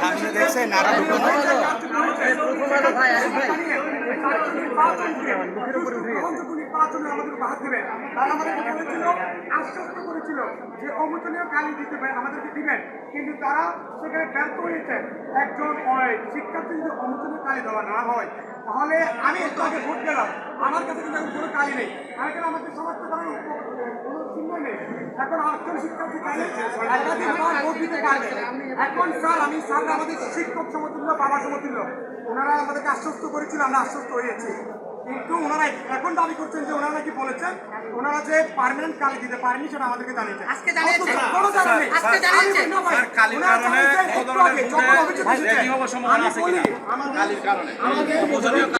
সামনে দেখছেন আরও আমাদের আশ্বস্ত যে অমোচনীয় গালি দিতে পারে, আমাদেরকে দিবেন। কিন্তু তারা সেখানে ব্যর্থ হয়েছে। একজন শিক্ষার্থী যদি অমোচনীয় গালি দেওয়া না হয়, তাহলে আমি একটু আগে ভোট গেলাম আমার কাছে কিন্তু কোনো কালি নেই। আমি কেন আমাদের উপ- কোনো চিহ্ন নেই? এখন একজন শিক্ষার্থী চাইলে ভোট দিতে পারবে। এখন স্যার, আমি স্যার, আমাদের শিক্ষক সমতুল্য, বাবা সমতুল্য। ওনারা আমাদেরকে আশ্বস্ত করেছিল, আমরা আশ্বস্ত হয়েছি। কিন্তু ওনারা এখন দাবি করছেন যে ওনারা নাকি বলেছেন ওনারা যে পার্মানেন্ট কালি দিতে পারেনি সেটা আমাদেরকে জানিয়েছে আজকে জানিয়েছে? কোনো জানা আজকে জানিয়েছে? স্যার, কিনা? কালির কারণে। আমাদের